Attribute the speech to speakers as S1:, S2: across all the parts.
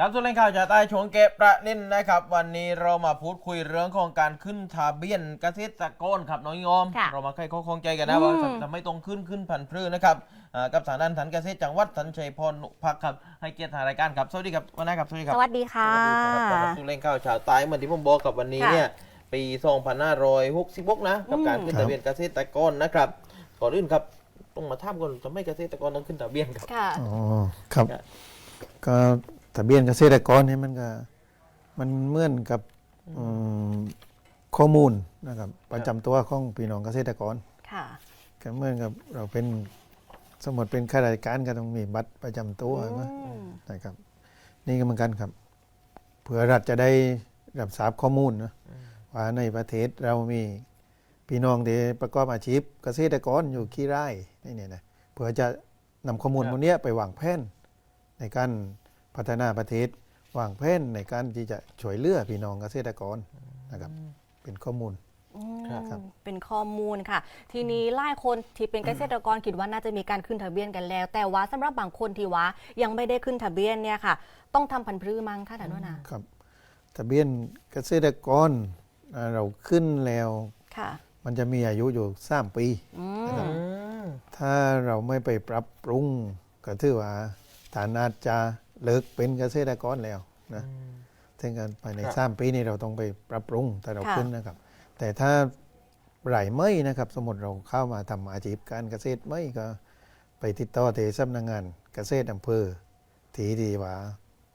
S1: ครับส่วนเรื่องข่าวจากใต้ชวงเก็บประเด็นนะครับ วันนี้เรามาพูดคุยเรื่องของการขึ้นทะเบียนเกษตรกรครับน้องยอม
S2: ค่ะ
S1: เรามาใครข้อคงใจกันนะ
S2: อืม
S1: ว่าทำไมต้องขึ้นขึ้นพันธุ์พืชนะครับอ่ากับสถานันถันเกษตรจังหวัดสัญชัยพรนุพักครับให้เกียรติทางรายการครับสวัสดีครับวันนี้ครับสวัสดีค
S2: ส
S1: รับ
S2: วัสดีค่ะ
S1: สวัสดีครับสู่เรื่องข่าวชาวใต้เหมือนที่ผมบอกกับวันนี้
S2: ค่ะ
S1: เนี่ยปี2566นะกับการขึ้นทะเบียนเกษตรกรนะครับก่อนอื่นครับต้องมาถามก่อนทำไมเกษตรกรต้องขึ้นทะเบียนครับ
S2: ค่ะ
S3: อ๋อครับ
S1: ครับ
S3: ก็ ทะเบียนเกษตรกรเนี่ยมันก็มันเหมือนกับอืมข้อมูลนะครับประจำตัวของพี่น้องเกษตรกร
S2: ค่ะ
S3: ก็เหมือนกับเราเป็นสมมติเป็นข้าราชการก็ต้องมีบัตรประจำตัวใช่ไหม
S2: อืม
S3: นะครับ นี่ก็เหมือนกันครับเผื่อรัฐจะได้รับทราบข้อมูลนะว่าในประเทศเรามีพี่น้องที่ประกอบอาชีพเกษตรกรอยู่ขี้ไร่นี่เนี่ยนะเผื่อจะนำข้อมูล
S1: ครับ
S3: พวกเนี้ยไปวางแผนในการ พัฒนาประเทศวางแผนในการที่จะช่วยเหลือพี่น้องเกษตรกรนะครับ เป็นข้อมูล
S2: อืม
S3: ครับ
S2: เป็นข้อมูลค่ะ ทีนี้หลายคนที่เป็นเกษตรกรคิดว่าน่าจะมีการขึ้นทะเบียนกันแล้ว แต่ว่าสำหรับบางคนที่ว่ายังไม่ได้ขึ้นทะเบียนเนี่ยค่ะ ต้องทำพันธุ์พืชมั้งค่ะท่านวนา
S3: ครับทะเบียนเกษตรกรอ่าเราขึ้นแล้ว
S2: ค่ะ
S3: มันจะมีอายุอยู่สามปี
S2: อื
S3: ครั
S2: ม
S3: บถ้าเราไม่ไปปรับปรุงก็ถือว่าฐานะจะ เลิกเป็นเกษตรกรแล้วนะถึงกันภายใน
S1: ครับ
S3: สามปีนี้เราต้องไปปรับปรุงแต่เรา
S2: ค่ะ
S3: ขึ้นนะครับ แต่ถ้าไหลไม่นะครับ สมมติเราเข้ามาทำอาชีพการเกษตรไม่ก็ ไปติดต่อที่สำนักงานเกษตรอำเภอทีดีว่า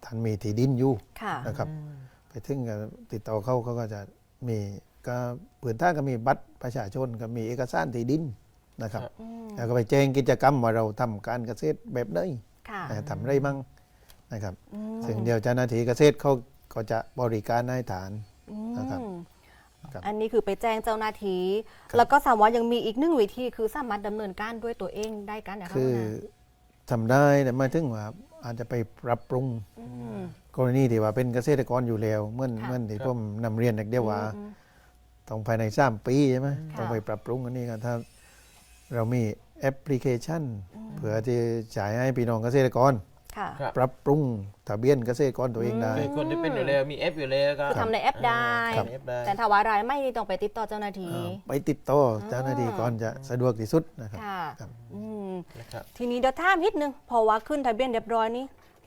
S3: ท่านมีที่ดินอยู่
S2: ค่ะ
S3: นะครับ ไปถึงก็ติดต่อเขาเขาก็จะมีก็ปืนท่าก็มีบัตรประชาชนก็มีเอกสารที่ดินนะครับ
S1: ครับ
S2: อืม
S3: แล้วก็ไปแจ้งกิจกรรมว่าเราทำการเกษตรแบบไหน
S2: ค่ะ
S3: นะทำไรมั่ง นะครับ
S2: อืม
S3: ซึ่งเดียวเจ้าหน้าที่เกษตรเขาก็จะบริการให้ฐานนะครับ
S2: อืม
S3: ครับ
S2: อันนี้คือไปแจ้งเจ้าหน้าที่
S3: ครับ
S2: แล้วก็สามารถยังมีอีกหนึ่งวิธีคือสามารถดำเนินการด้วยตัวเองได้กันนะคะ
S3: คือ
S2: วนา
S3: ทำได้แต่ไม่ถึงว่าอาจจะไปปรับปรุง
S2: ม
S3: กรณีที่ว่าเป็นเกษตรกรอยู่แล้วเมื่อ
S2: ค่ะ
S3: เมื่อที่ผมนำเรียนเด็กเดียวว่า
S2: อืม
S3: ต้องภายในสามปีใช่ไหม
S2: ค่ะ
S3: ต้องไปปรับปรุงอันนี้กันถ้าเรามีแอปพลิเคชันเพื่อที่จ่ายให้พี่น้องเกษตรกร
S2: ค่ะ
S1: ครับ
S3: ปรับปรุงทะเบียนเกษตรกรตัวเองได้
S1: มีคนที่เป็นอยู่แล้วมีเอฟอยู่แล้วก็
S2: คือทำในแอปได้
S1: ทำในแอปได้
S2: แต่ถ้าว่ารายไม่ต้องไปติดต่อเจ้าหน้าที่
S3: เอ่อไปติดต่อเจ้าหน้าที่ก่อนจะสะดวกที่สุดนะครับ
S2: ค่ะ
S3: ครับ
S2: อืม
S1: นะครับ
S2: ทีนี้เดี๋ยวถามนิดนึงเพอว่าขึ้นทะเบียนเรียบร้อยนี่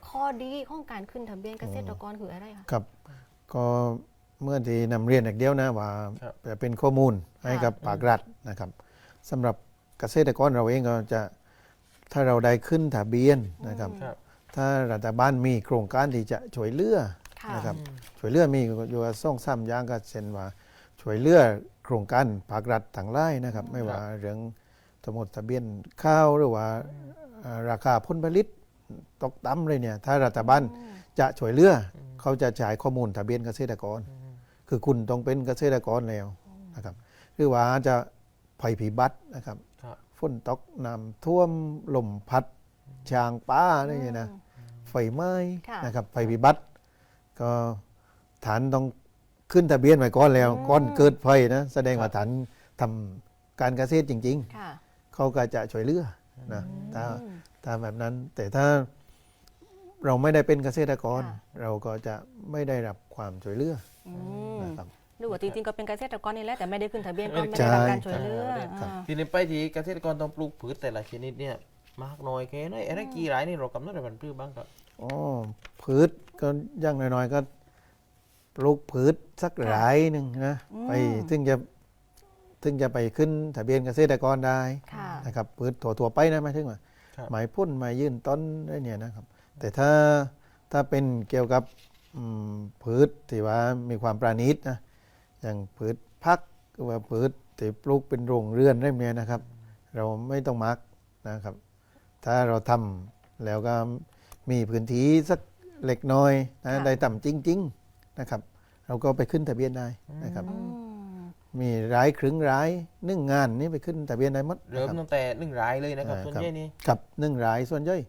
S2: ข้อดีของการขึ้นทะเบียนเกษตรกรคืออะไรคะ
S3: ครับ ก็เมื่อที่นำเรียนอย่างเดียวนะว่า
S1: ครับ
S3: จะเป็นข้อมูลให้
S2: ค่ะ
S3: กับภาครัฐนะครับสำหรับเกษตรกรเราเองก็จะถ้าเราได้ขึ้นทะเบียนนะครับ
S1: ครับ
S3: ถ้ารัฐบาลมีโครงการที่จะช่วยเหลือ
S2: ค่ะ
S3: นะครับช่วยเหลือมีอยู่กับส่องซ้ำอย่างก็เช่นว่าช่วยเหลือโครงการภาครัฐทั้งหลายนะครับ ไม่ว่าเรื่องสมุดทะเบียนข้าวหรือว่าเอ่อราคาผลผลิตตกต่ำเลยเนี่ยถ้ารัฐบาลจะช่วยเหลืออเขาจะจ่ายข้อมูลทะเบียนเกษตรกร คือคุณต้องเป็นเกษตรกรแล้วนะครับหรือว่าจะภัยพิบัตินะครับ
S1: ครับ
S3: ฝนตกน้ำท่วมลมพัดช้างป่าอะไรอย่างเงี้ยนะ ไฟไหม้
S2: ค่ะ
S3: นะครับไฟพิบัติ ก็ฐานต้องขึ้นทะเบียนไว้ก่อนแล้ว
S2: อืม
S3: ก่อนเกิดไฟนะแสดง
S1: ครับ
S3: ว่าฐานทำการเกษตรจริง
S2: ค่ะ
S3: ๆ เขาก็จะช่วยเหลือนะถ้า
S2: อืม
S3: ถ้าแบบนั้นแต่ถ้าเราไม่ได้เป็นเกษตรกร
S2: ค่ะ
S3: เราก็จะไม่ได้รับความช่วยเหลือ
S2: อืม
S3: นะครับ
S2: หรือว่าจริงๆก็เป็นเกษตรกรนี่แหละแต่ไม่ได้ขึ้นทะเบียนก็ไม่
S3: ใช่
S2: ได้รับการช่วยเหลือ
S3: ครับ
S2: อ่า
S1: ทีนี้ไปที่เกษตรกรต้องปลูกพืชแต่ละชนิดเนี่ย มากน้อยแค่ไหนอะไรกี่รายนี่เรากำหนดในพันธุ์พืชบ้างครับ
S3: อ๋อพืชก็อยังน้อยๆก็ปลูกพืชสักหลายหนึ่งนะไปถึงจะถึงจะไปขึ้นทะเบียนเกษตรกรได้
S2: ค่ะ
S3: นะครับพืชถั่วๆไปนะไม่ถึงว่า
S1: ครับ
S3: หมายพุ่นหมายยื่นต้นอะไรเนี่ยนะครับ แต่ถ้าถ้าเป็นเกี่ยวกับอืมพืชที่ว่ามีความประณีตนะอย่างพืชพักหรือว่าพืชที่ปลูกเป็นโรงเรือนอะไรเนี่ยนะครับ เราไม่ต้องมักนะครับ ถ้าเราทำแล้วก็มีพื้นที่สักเล็กน้อยนะ
S2: ค่ะ
S3: ได้ต่ำจริง ๆนะครับ เราก็ไปขึ้นทะเบียนได้นะครับ
S2: อืม
S3: มีรายครึ่งรายหนึ่งงานนี่ไปขึ้นทะเบียนได้หมด
S1: เริ่ม
S3: นะครับ
S1: ตั้งแต่หนึ่งรายเลยนะครับ
S3: อ่า
S1: ส่วน
S3: ครับ
S1: ใหญ่นี่
S3: กับหนึ่งรายส่วนย่อย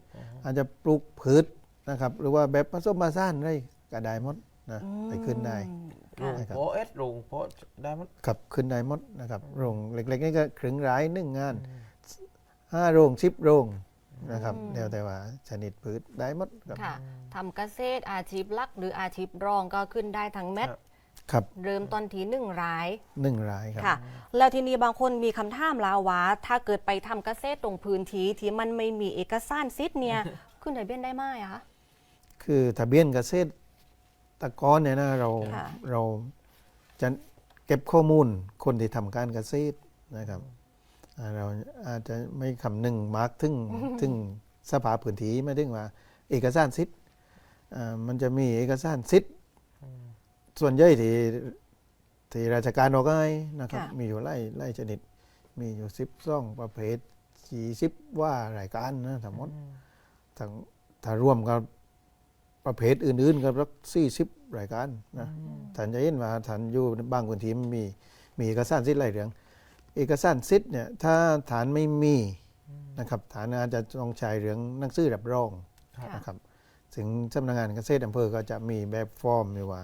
S3: อาจจะปลูกพืชนะครับ หรือว่าแบบผสมผสานได้ก็ได้หมดนะไปขึ้นได้
S1: โรง
S3: ครับ
S1: โพเอสโรงโพได้มั้ย
S3: กับขึ้นได้หมดนะครับโรงเล็กๆนี่ก็ครึ่งรายหนึ่งงานห้าโรงสิบโรง นะครับ
S2: อืม
S3: แล้วแต่ว่าชนิดพืชได้หมดครับ
S2: ค่ะทำเกษตรอาชีพหลัก หรืออาชีพรองก็ขึ้นได้ทั้งเม็ด
S1: ครับ
S3: ครับ
S2: เริ่มต้นที่หนึ่งราย
S3: หนึ่งรายครับ
S2: ค่ะ แล้วทีนี้บางคนมีคำถามลาวว่าถ้าเกิดไปทำเกษตรตรงพื้นที่ที่มันไม่มีเอกสารสิทธิ์เนี่ย ขึ้นทะเบียนได้ไหมอะคะ
S3: คือทะเบียนเกษตรกรเนี่ยนะเรา
S2: ค่ะ
S3: เราจะเก็บข้อมูลคนที่ทำการเกษตรนะครับอ่า เราอาจจะไม่คำนึงมาร์กถึงถึงสภาพื้นที่ไม่ถึงว่า เอกสารสิทธิ์อ่ามันจะมีเอกสารสิทธิ์ส่วนใหญ่ที่ที่ราชการออกให้นะครับ
S2: ค่ะ
S3: มีอยู่ไล่ไล่ชนิด มีอยู่สิบซ่องประเภทสี่สิบว่ารายการนะทั้งหมดทั้งถ้ารวมกับประเภทอื่นๆกับรักสี่สิบรายการนะท่านจะเห็นว่าท่านอยู่บางพื้นที่มันมีมีเอกสารสิทธิ์หลายเรื่อง เอกสารสิทธิ์เนี่ยถ้าฐานไม่มีนะครับฐานอาจจะต้องใช้เรื่องหนังสือรับรอง
S2: ค่ะ
S3: นะครับถึงสำนักงานเกษตรอำเภอก็จะมีแบบฟอร์มอยู่ว่า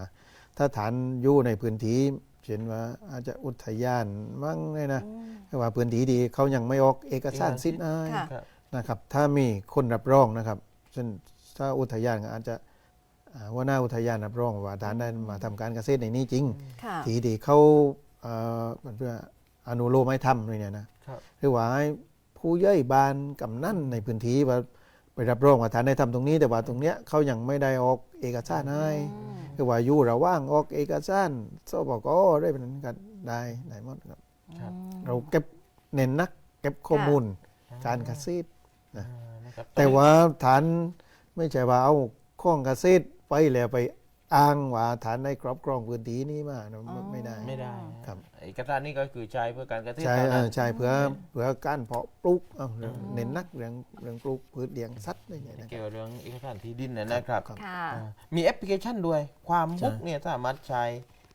S3: ถ้าฐานอยู่ในพื้นที่เช่นว่าอาจจะอุทยานมั่งเนี่ยนะแต่ว่าพื้นที่ดีเขายังไม่ออกเอกสารสิทธิ์ให้
S2: ค่ะ
S1: ครับ
S3: นะครับ ถ้ามีคนรับรองนะครับเช่นถ้าอุทยานก็อาจจะอ่าหัว่าหน้าอุทยานรับรองว่าฐานได้มาทำการเกษตรในนี้จริง
S2: ค่ะ
S3: ทีดีเขาเอ่อเพื่อ อนุโลมให้ทำเลยเนี่ยนะครับหรือว่าให้ผู้ย่อยบานกำนันในพื้นที่ว่าไปรับรองว่าฐานได้ทำตรงนี้ แต่ว่าตรงเนี้ยเขายังไม่ได้ออกเอกสารให้หรือว่าอยู่ระหว่างออกเอกสารสบกได้เป็นนั้นกันได้ได้หมดครับ
S1: ครับ
S3: เราเก็บเน้นนัก เก็บข้อมูลการเกษตร
S1: อ่านะครับ
S3: แต่ว่าฐานไม่ใช่ว่าเอาข้องเกษตรไปแล้วไป อ้างว่าฐานได้ครอบครองพื้นที่นี้มานะไม่ไม่ได้
S1: ไม่ได้
S3: ครับ
S1: เอกสารนี่ก็คือใช้เพื่อการเกษตร
S3: ใช่
S1: เท่า
S3: เอ
S1: นั้น
S3: อใช่เพื่อเพื่อการเพาะปลูกเอาเรื่องเน้นนักเรื่องเรื่องปลูกพืชเลี้ยงสัตว์อะไรอย่างเงี้ยนะ
S1: เกี่ยวกับเรื่องเอกสารที่ดินนะนะครับ
S3: ครับ
S2: ค่ะ
S1: อ่ามีแอปพลิเคชันด้วย ความ
S3: ใช่
S1: บุ๊กเนี่ยสามารถใช้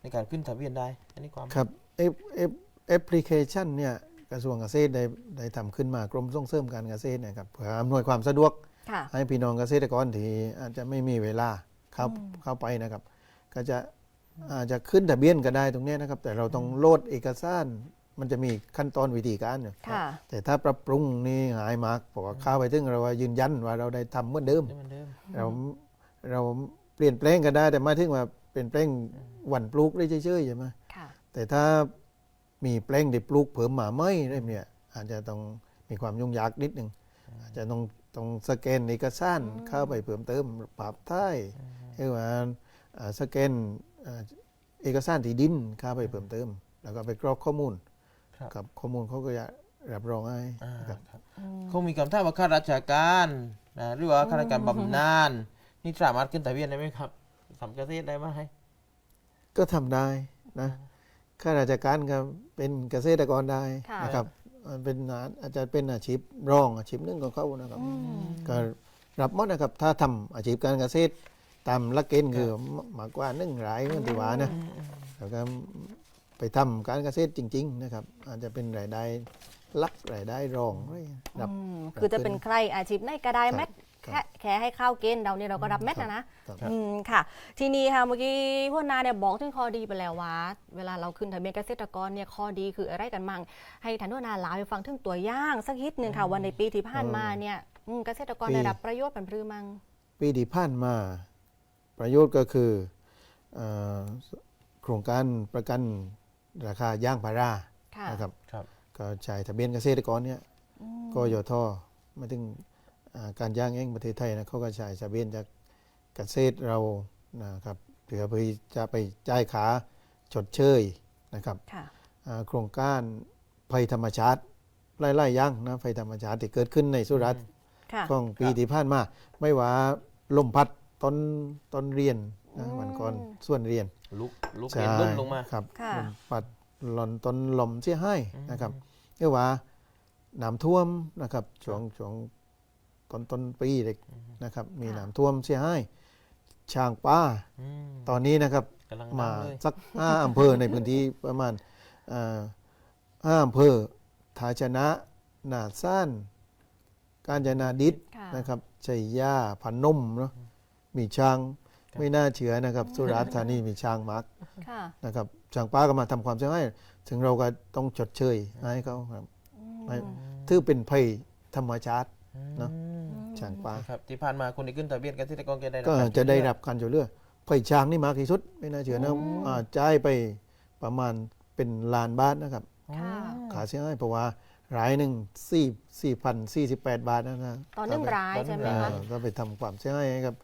S1: ในการขึ้นทะเบียนได้ อันนี้ความ
S3: ครับแอปแอปแอปพลิเคชันเนี่ยกระทรวงเกษตรได้ได้ทำขึ้นมากรมส่งเสริมการเกษตรเนะครับเพื่ออำนวยความสะดวก
S2: ค่ะ
S3: ให้พี่น้องเกษตรกรที่อาจจะไม่มีเวลา เข้าเข้าไปนะครับ ก็จะอาจจะขึ้นทะเบียนก็ได้ตรงเนี้ยนะครับ แต่เราต้องโหลดเอกสารมันจะมีขั้นตอนวิธีการอยู่
S2: ค่ะ
S3: แต่ถ้าปรับปรุงนี่หายมากบอกว่าเข้าไปถึงเราว่ายืนยันว่าเราได้ทำเหมือนเดิม
S1: ได้เหมือนเดิม
S3: เราเราเปลี่ยนแปลงก็ได้ แต่หมายถึงว่าเปลี่ยนแปลงหวันปลูกได้เฉยๆใช่ไหม
S2: ค่ะ
S3: แต่ถ้ามีแปลงที่ปลูกเพิ่มมาไม่ได้เนี่ยอาจจะต้องมีความยุ่งยากนิดหนึ่งอาจจะต้องต้องสแกนเอกสารเข้าไปเพิ่มเติมปรับท้าย หรือว่าอ่าสแกนอ่าเอกสารที่ดินเข้าไปเพิ่มเติม แล้วก็ไปกรอกข้อมูล
S1: ครับ
S3: กับข้อมูลเขาก็จะรับรองให้
S1: อ่า
S3: นะครับ
S1: ครับเขามีคำถามว่าข้าราชการนะหรือว่าข้าราชการบำนาญนี่สามารถขึ้นทะเบียนได้ไหมครับทำเกษตรได้ไหม
S3: ก็ทำได้นะข้าราชการก็เป็นเกษตรกรได้
S2: ค่ะ
S3: นะครับมันเป็นงานอาจจะเป็นอาชีพรองอาชีพหนึ่งของเขานะครับก็รับหมดนะครับถ้าทำอาชีพการเกษตร ตามหลักเกณฑ์คือมากกว่าหนึ่งรายเงินติวานะแล้วก็ไปทำการเกษตรจริง ๆ นะครับ อาจจะเป็นรายได้หลักรายได้รองอะไรรับ
S2: อืมคือจะเป็นใครอาชีพไหนก็ได้แม็ด
S3: ครับ
S2: แค่แค่ให้เข้าเกณฑ์เราเนี่ยเราก็รับแม็ด
S3: ครับ
S2: นะนะครับอืมค่ะ ทีนี้ค่ะเมื่อกี้พวกนาเนี่ยบอกถึงข้อดีไปแล้วว่า เวลาเราขึ้นทะเบียนเกษตรกรเนี่ยข้อดีคืออะไรกันมั่งให้ท่านวนาเล่าให้ฟังถึงตัวอย่างสักนิดหนึ่งค่ะวันในปีที่ผ่านมาเนี่ยอืมเกษตรกร
S3: ปี
S2: ได้รับประโยชน์เป็นพรือมั่ง
S3: ปีที่ผ่านมา ประโยชน์ก็คือเอ่อโครงการประกันราคาย่างพารา
S2: ค่ะ
S3: นะครับ
S1: ครับ
S3: ก็ใช้ทะเบียนเกษตรกรเนี่ยก็ยทมาถึงอ่าการย่างเองประเทศไทยนะเขาก็ใช้ทะเบียนจากเกษตรเรานะครับเพื่อไปจะไปจ่ายขาชดเชยนะครับ
S2: ค่ะ
S3: อ่าโครงการภัยธรรมชาติไล่ๆย่างนะภัยธรรมชาติที่เกิดขึ้นในสุราษฎร์
S2: ค่ะ
S3: ของปีที่ผ่านมา ไม่ว่าลมพัด ต้นต้นเรียนนะวันก่อนส่วนเรียน
S1: ลุกลุกเห็นลุ่นลงมา
S3: ครับ
S2: ค่ะ
S3: ลมปัดหล่อนต้นลมเสียให้นะครับเรียกว่าน้ำท่วมนะครับช่วงช่วงต้นต้นปีเด็กนะครับ มี
S2: ค่ะ
S3: น้ำท่วมเสียให้ช่างป้า
S1: อืม
S3: ตอนนี้นะครับ
S1: กำลัง
S3: มา
S1: ดังเลย
S3: สักห้าอำเภอในพื้นที่ประมาณเอ่อห้าอำเภอทาชนะ นาซ่าน กาญจนาดิษ
S2: ค่ะ
S3: นะครับชัยยาพนมเนาะ มีช้างไม่น่าเชื่อนะครับ สุราษฎร์ธานีมีช้างมาก
S2: ค่ะ
S3: นะครับช้างป้าก็มาทำความเสียหายถึงเราก็ต้องชดเชยให้เขาครับให้ถือเป็นภัยธรรมชาติเนอะ
S1: อืม
S3: ช้างป่า
S1: ครับที่ผ่านมาคนที่ขึ้นทะเบียนเกษตรกรแกได้รับ
S3: ก็
S1: การ
S3: จะได้
S1: ช่วยเหลือ
S3: รับการช่วยเหลือไฟช้างนี่มากที่สุดไม่น่าเชื่อนะอ่าจ่ายไปประมาณเป็นล้านบาทนะครับ
S2: ค่ะ
S3: ขาเสียให้เพราะว่ารายหนึ่งสี่สี่พันสี่สิบแปดบาทนะนะ
S2: ตอนหนึ่งรายใช่ไหม
S3: เอ
S2: คะ
S3: อก็ไปทำความเสียให้กับ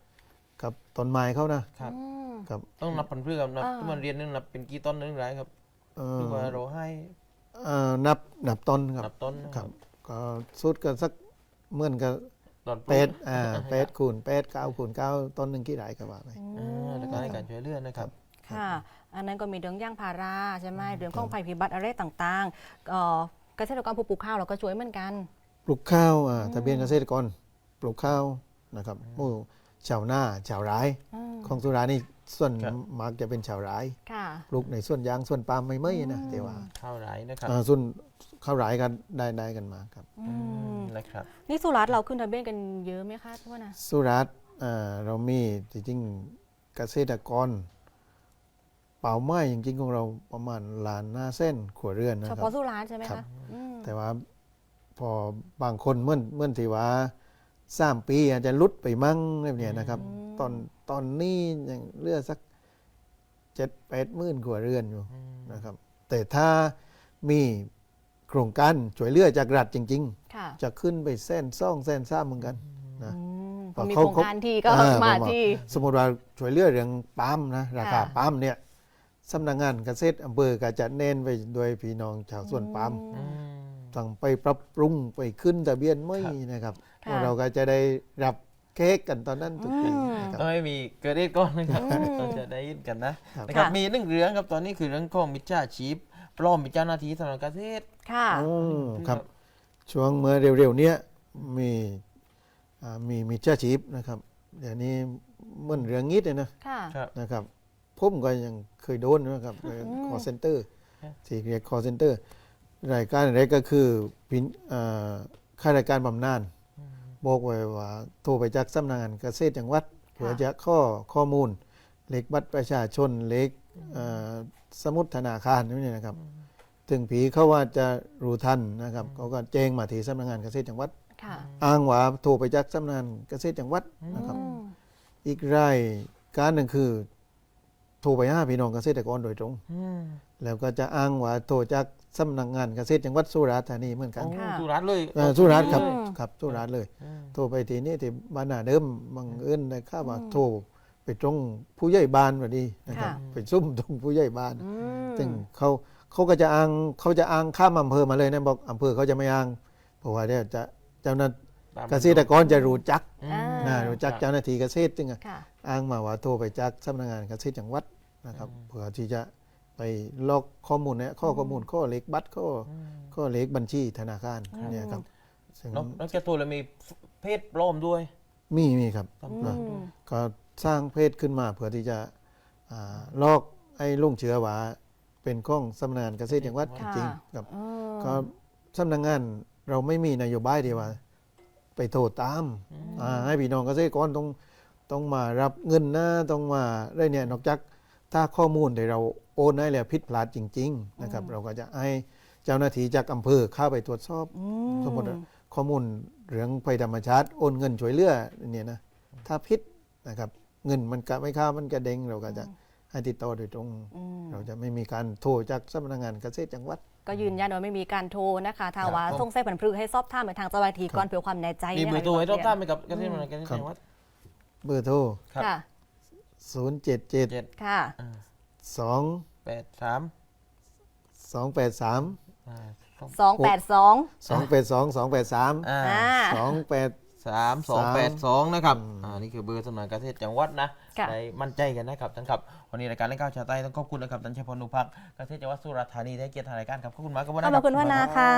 S3: กับต้นไม้เขานะ
S1: ครับ
S2: อืม
S3: ครับ
S1: ต้องนับพันเพื่อครับนับ
S2: อ่า
S1: ที่มันเรียนนึงนับเป็นกี่ต้นนึงไรครับ
S3: เอ
S1: หรือ
S3: อ
S1: ว่าเราให้
S3: เอ่อนับนับต้นครับ
S1: นับต้นนะ
S3: ครับก็สุดก็สักเหมื่อนกับ
S1: ตอนปลูก
S3: เป็ดอ่าเป็ดคูณเป็ดเก้าคูณเก้าต้นหนึ่งกี่ไรก็ว่าไป
S1: อ่าแล้วก็ให้การช่วยเหลือนะครับ
S2: ค่ะ อันนั้นก็มีเรื่องย่างพาราใช่ไหมเรื่องของภัยพิบัติอะไรต่างๆเอ่อเกษตรกรผู้ปลูกข้าวเราก็ช่วยเหมือนกัน
S3: ปลูกข้าวอ่าทะเบียนเกษตรกรปลูกข้าวนะครับหมู่ ชาวนาชาวไร่
S2: อืม
S3: ของสุรานี่ส่วน
S1: ครับ
S3: มากจะเป็นชาวไร่
S2: ค่ะ
S3: ปลูกในส่วนยางส่วนปาล์มไม่ไม่นะแต่ว่า
S1: ข้าวไรนะครับ
S3: อ่าส่วนข้าวไร่กันได้ได้กันมาครับ
S2: อืม
S1: นะครับ
S2: นี่สุรัตน์เราขึ้นทะเบียนกันเยอะไหมคะทุกคนนะ
S3: สุราษฎร์อ่าเรามีจริงๆเกษตรกร เป่าไม้จริงๆของเราประมาณล้านหน้าเส้นขัวเรือนนะ
S2: เฉ
S3: ครั
S2: พาะ
S3: บ
S2: สุรัตน์ใช่ไหม
S3: ครั
S2: คะ
S3: บ
S2: อืม
S3: แต่ว่าพอบางคนเมื่อเมื่อที่ว่า สามปีอาจจะลุดไปมั่งอะไรแบบเนี้ยนะครับ ตอนตอนนี้ยังเหลือสักเจ็ดแปดหมื่นกว่าเรือนอยู่นะครับ แต่ถ้ามีโครงการช่วยเหลือจากรัฐจริง
S2: ค่ะ
S3: ๆจะขึ้นไปเส้นซ่องเส้นซ้ำเหมือนกันนะ
S2: อืมพ
S3: พอ
S2: อมี
S3: เขา
S2: โครงการทีก็
S3: อ่
S2: มา
S3: ผว่
S2: ที่
S3: สมมติว่าช่วยเหลือเรื่องปั๊มนะราคา
S2: ค่ะ
S3: ปั๊มเนี่ยสำนักงานเกษตรอำเภอก็จะเน้นไปโดยพี่น้องชาวสวนปั๊ม
S1: อืม
S3: สั่งไปปรับปรุงไปขึ้นทะเบียนไม่
S1: ครับ
S3: นะครับ
S2: ค่ะ
S3: เราก็จะได้รับเค้กกันตอนนั้นทุกปี
S2: อืม
S3: นะครับ
S1: ต้องให้มีเกิดเหตุก่อนนะครับ
S2: อืม
S1: เราจะได้ยินกันนะครับ นะครับ
S2: ค่ะ
S1: มีหนึ่งเรื่องครับตอนนี้คือเรื่องของมิจฉาชีพปลอมเป็นเจ้าหน้าที่สำนักเกษตร
S2: ค่ะ
S3: โอ้ครับ ช่วงเมื่อเร็วๆเนี้ยมีอ่ามีมีเจ้าชีพนะครับเดี๋ยวนี้เหมื่อนเรื่องงี้เลยนะ
S2: ค่ะ
S1: ครับ
S3: นะครับผมก็ยังเคยโดนนะครับคอเซ็นเตอร์
S1: ครับ
S3: ที่เรียกคอเซ็นเตอร์ รายการอะไรก็คือพินอ่าข้ารายการบำนาญบอกไว้ว่าโทรไปจากสำนักงานเกษตรจังหวัดเพื่อจะข้อข้อมูล เลขบัตรประชาชนเลขเอ่อสมุดธนาคารนี่นะครับถึงผีเขาว่าจะรู้ทันนะครับเขาก็แจ้งมาที่สำนักงานเกษตรจังหวัด
S2: ค่ะ
S3: อ้างว่าโทรไปจากสำนักงานเกษตรจังหวัดนะครับ
S2: อืม
S3: อีกรายการหนึ่งคือโทรไปหาพี่น้องเกษตรกรโดยตรง
S1: อืม
S3: แล้วก็จะอ้างว่าโทรจากสำนักงานเกษตรจังหวัดสุราษฎร์ธานีเหมือนกัน
S1: โอ้
S2: ค่ะ
S1: สุรัตน์เลย
S3: เอ่อสุราษฎร์ครับ
S2: อืม
S3: ครับสุราษฎร์เลย
S1: อืม
S3: โทรไปทีนี้ที่บ้านนาเดิมบังเอิญได้ข่าวว่าโทรไปตรงผู้ใหญ่บ้านพอดีนะครับ
S2: ค่ะ
S3: ไปซุ่มตรงผู้ใหญ่บ้าน
S2: อืม
S3: ซึ่งเขาเขาก็จะอ้างเขาจะอ้างข้ามอำเภอมาเลยนะบอกอำเภอเขาจะไม่อ้าง เพราะว่าเนี่ยจะเจ้าหน้า
S1: ตาม
S3: เกษตรกรจะรู้จัก
S1: อืม
S2: อ่า
S3: นะรู้จักเจ้าหน้าที่เกษตรจึงอะ
S2: ค่ะ
S3: อ้างมาว่าโทรไปจากสำนักงานเกษตรจังหวัด นะครับเพื่อที่จะไปลอกข้อมูลเนี่ยข้อข้อมูลข้อเลขบัตรข้อข้อเลขบัญชีธนาคารเนี่ยครับซึ่ง
S1: นอกนอกจากตัวแล้วมีเพศปลอมด้วย
S3: มีมีครับ
S2: อื
S3: นะ
S2: ม
S3: ก็สร้างเพจขึ้นมาเพื่อที่จะอ่าลอกไอ้ลุงเชื้อว่าเป็นข้องสำนักงานเกษตรจังหวัดจ
S2: ค่ะ
S3: ริงๆครับ
S2: เออ
S3: ก็สำนักงานเราไม่มีนโยบายที่ว่า ไปโทษตามอ่าให้พี่น้องเกษตรกรต้องต้องมารับเงินนะต้องมาได้เนี่ยนอกจาก ถ้าข้อมูลที่เราโอนให้แล้วผิดพลาดจริง ๆ นะครับ เราก็จะให้เจ้าหน้าที่จากอำเภอเข้าไปตรวจสอบ
S2: อื
S3: สมมติว่าข้อมูลเรื่องภัยธรรมชาติโอนเงินช่วยเหลือเนี่ยนะถ้าผิดนะครับ เงินมันกะไม่เข้ามันกระเด้งเราก็จะให้ติดต่อโดยตรง
S2: อืม
S3: เราจะไม่มีการโทรจากสำนักงานเกษตรจังหวัด
S2: ก็ยืนยันว่าไม่มีการโทรนะคะถ้า
S1: ครับ
S2: ว่า
S1: ผม
S2: ส่งใส่ผันพรึกให้สอบถามไปทางเจ้าหน้าที่ก่อนเพื่อความแน่ใจ
S1: มี
S2: นะ
S1: เบอ
S2: คะ
S1: ร์โทรให้รอบ
S2: พี่
S1: ท่าน
S2: เไป
S1: กับเกษตรกรเกษตรจังหวัด
S3: เบอร์โทร
S1: ครั บ
S2: ค่ะ
S3: 0 7 7
S1: เจ็ด
S2: ค่ะ
S3: 2
S1: แปดสาม
S3: 2 8 3
S1: อ่าต้อง
S2: สองแปดสอง
S3: 2 8 2 2 8 3
S1: อ่า
S2: อ่า
S3: 2 8
S1: สามสองแปดสองนะครับอ่านี่คือเบอร์สำนักเกษตรจังหวัดนะ
S2: ค่ะ
S1: ได้มั่นใจกันนะครับท่านครับ วันนี้รายการเล่นก้าวชาวใต้ต้องขอบคุณนะครับท่านชัยพลนุพักษ์เกษตรจังหวัดสุราษฎร์ธานีได้เกียรติทางรายการครับขอบคุณมากครับวัน
S2: ขอบ
S1: นี้
S2: คุณพ่อนาค่ะ